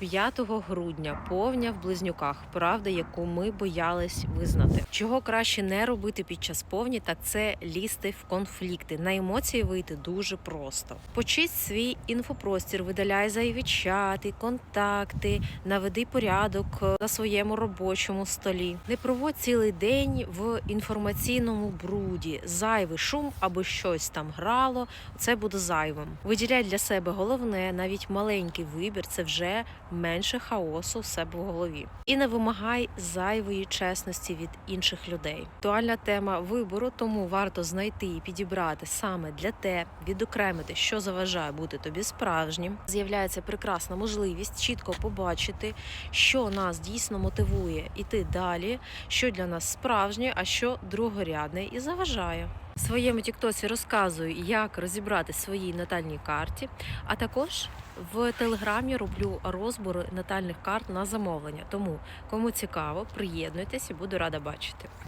5 грудня повня в близнюках, правда, яку ми боялись визнати. Чого краще не робити під час повні, так це лізти в конфлікти. На емоції вийти дуже просто. Почисть свій інфопростір, видаляй зайві чати, контакти, наведи порядок е, на своєму робочому столі. Не проводь цілий день в інформаційному бруді. Зайвий шум або щось там грало. Це буде зайвим. Виділяй для себе головне, навіть маленький вибір це вже менше хаосу в себе в голові. І не вимагай зайвої чесності від інших людей. Актуальна тема вибору, тому варто знайти і підібрати саме для те, відокремити, що заважає бути тобі справжнім. З'являється прекрасна можливість чітко побачити, що нас дійсно мотивує іти далі, що для нас справжнє, а що другорядне і заважає. Своєму тіктосі розказую, як розібрати своїй натальній карті, а також в телеграмі роблю розбори натальних карт на замовлення. Тому кому цікаво, приєднуйтесь і буду рада бачити.